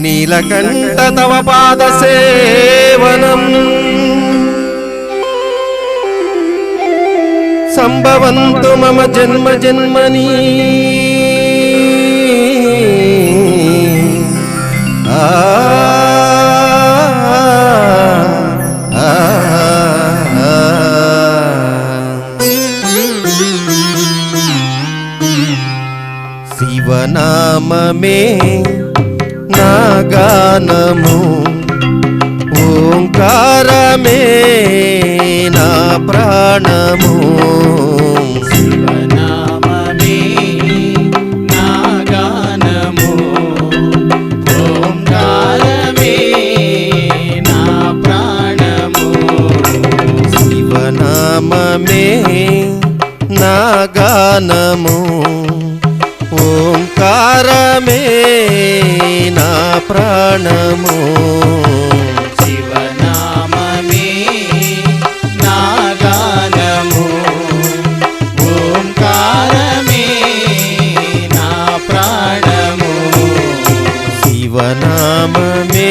నీలకంఠ తవ పాద సేవనం. సంభవంతు మమ జన్మ జన్మని. ఆ ఆ, గానము ఓంకారమే నా ప్రాణము. నాగానము ఓం ఓంకారమే నా ప్రాణము. శివనామమే నా గానము. ఓంకారమే నా ప్రాణము. శివనామమే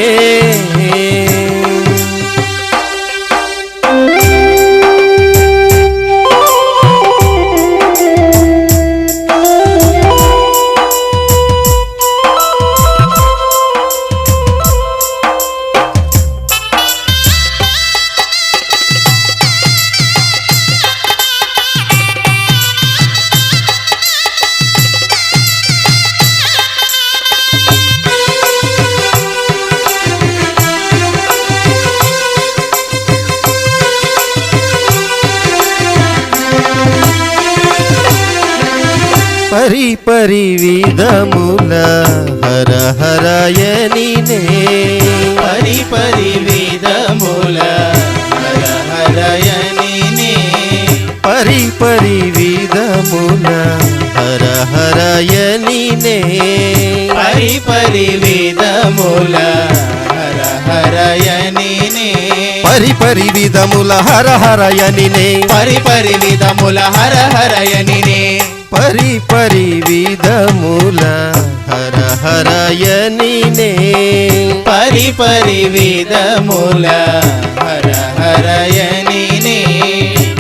పరి పరి విధముల హర హరయనినే పరి పరి విధముల హర హరయనినే పరి పరి విధముల హర హరయనినే పరి పరి విధముల హర హరయనినే పరి పరి విధముల హర హరయనినే పరి పరి విధముల హర హరయనినే పరి పరి విధముల హర హరయనినే పరి పరి విధముల హర హరయనినే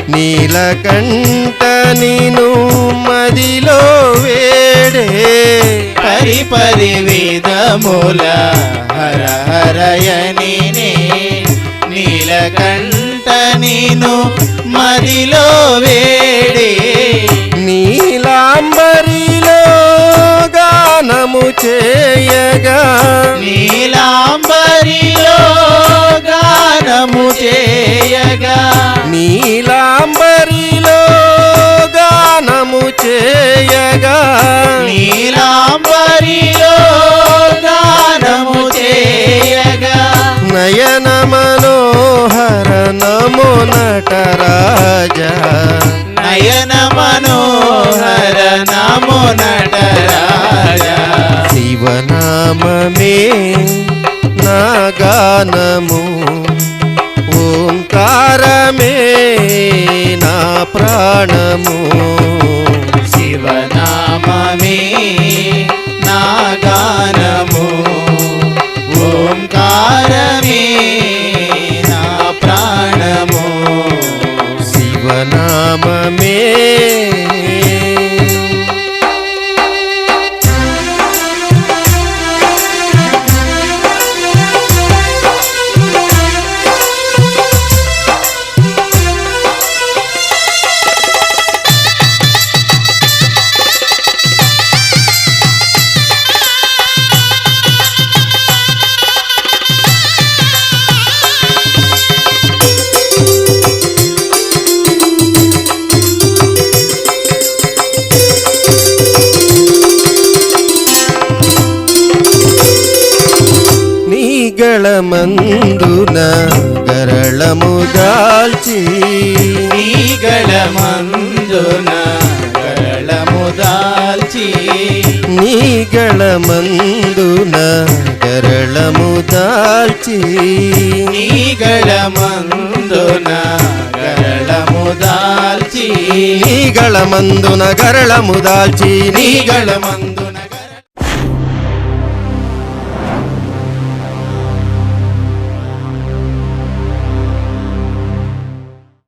నీలకంఠ నిను మదిలో వేడే. పరి పరి విధముల హర హరయనినే నీలకంఠ నీను మదిలో వేడే. గానము చేయగా నీలాంబరిలో గానము చేయగా నీలాంబరిలో గానము చేయగా నీలాంబరిలో గానము చేయగా నయన మనోహర నమో నటరాజా నయన మనోహర నమో నటరాజ శివనామమే నా గానము. ఓంకారమే నా ప్రాణము. శివనామమే నా గానము. ఓంకారమే నా ప్రాణము. శివనామమే నీగళ మందున గరళము దాల్చి నీగళ మందున గరళము దాల్చి నీగళ మందున గరళము దాల్చి నీగళ మందున గరళము దాల్చి నీగళ మందున గరళము దాల్చి నీగళ మందున